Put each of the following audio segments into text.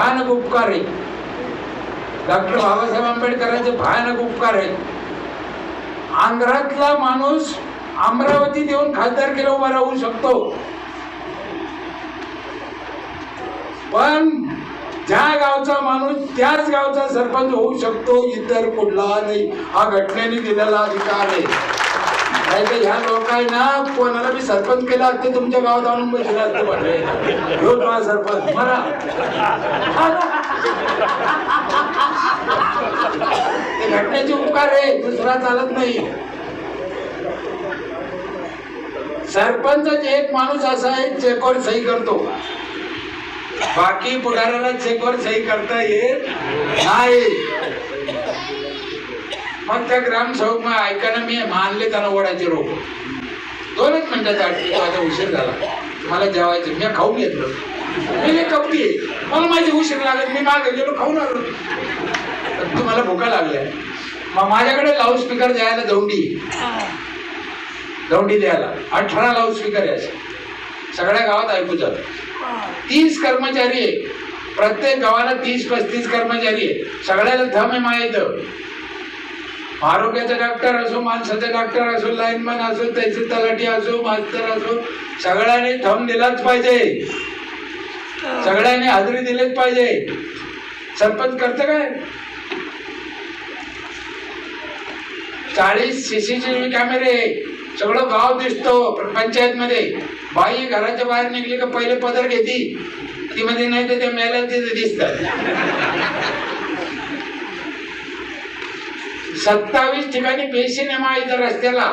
भयानक उपकार आहे. डॉक्टर बाबासाहेब आंबेडकरांचे भयानक उपकार आहे आंध्रातला माणूस अमरावती देऊन खासदार केला उभा राहू शकतो. पण ज्या गावचा माणूस त्याच गावचा सरपंच होऊ शकतो इतर कुठला नाही हा घटनेने दिलेला अधिकार आहे. नाही तर ह्या लोकांना कोणाला मी सरपंच केला असते तुमच्या गावात आणून बसला असते म्हटले. घेऊन तुझा सरपंच मरा. ते घटनेचे उपकार आहे दुसरा चालत नाही. सरपंच एक माणूस असा आहे चेकवर सही करतो. बाकी पुढाऱ्याला चेकवर सही करता येत नाही. मग त्या ग्रामसेवक मग ऐकायला मी मानले त्यांना ओढायचे रोग दोनच मिनिटाचा अडचण माझा उशीर झाला. मला जेवायचं मी खाऊन घेतलं. मी कपटी मला माझी उशीर लागत मी मागे गेलो खाऊन आलो. तुम्हाला भुका लागल्या. मग माझ्याकडे लाऊड स्पीकर द्यायला दौंडी. दौंडी द्यायला. अठरा लाऊड स्पीकर आहे सगळ्या गावात ऐकू जात. तीस कर्मचारी आहे. प्रत्येक गावाला तीस पस्तीस कर्मचारी आहे. सगळ्याला धम आहे माहीत आरोग्याचा डॉक्टर असो माणसाचा डॉक्टर असो लाईनमॅन असो त्याची तलाठी असो मास्तर असो सगळ्यांनी थम दिलाच पाहिजे. सगळ्यांनी हजेरी दिलीच पाहिजे. सरपंच करतं काय? चाळीस सीसीटीव्ही कॅमेरे सगळं गाव दिसतो पंचायत मध्ये बाई घराच्या बाहेर निघली का पहिले पदर घेती. ती मध्ये नाही तर त्या मेल्या तिथे दिसतात. सत्तावीस ठिकाणी बेसिन आहे मा इथं रस्त्याला.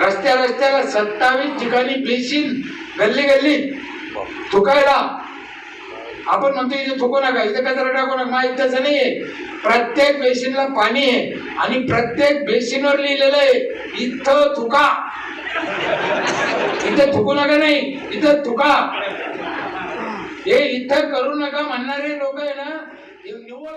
रस्त्या रस्त्याला सत्तावीस ठिकाणी बेसिन गल्ली गल्ली. थुकायला. आपण म्हणतो इथे थुकू नका इथे कचरा टाकू नका. माहीत तसं नाहीये. प्रत्येक बेसिनला पाणी आहे आणि प्रत्येक बेसिनवर लिहिलेलं आहे इथं थुका. इथं थुकू नका नाही इथं थुका. हे इथं करू नका म्हणणारे लोक आहे ना निव्वळ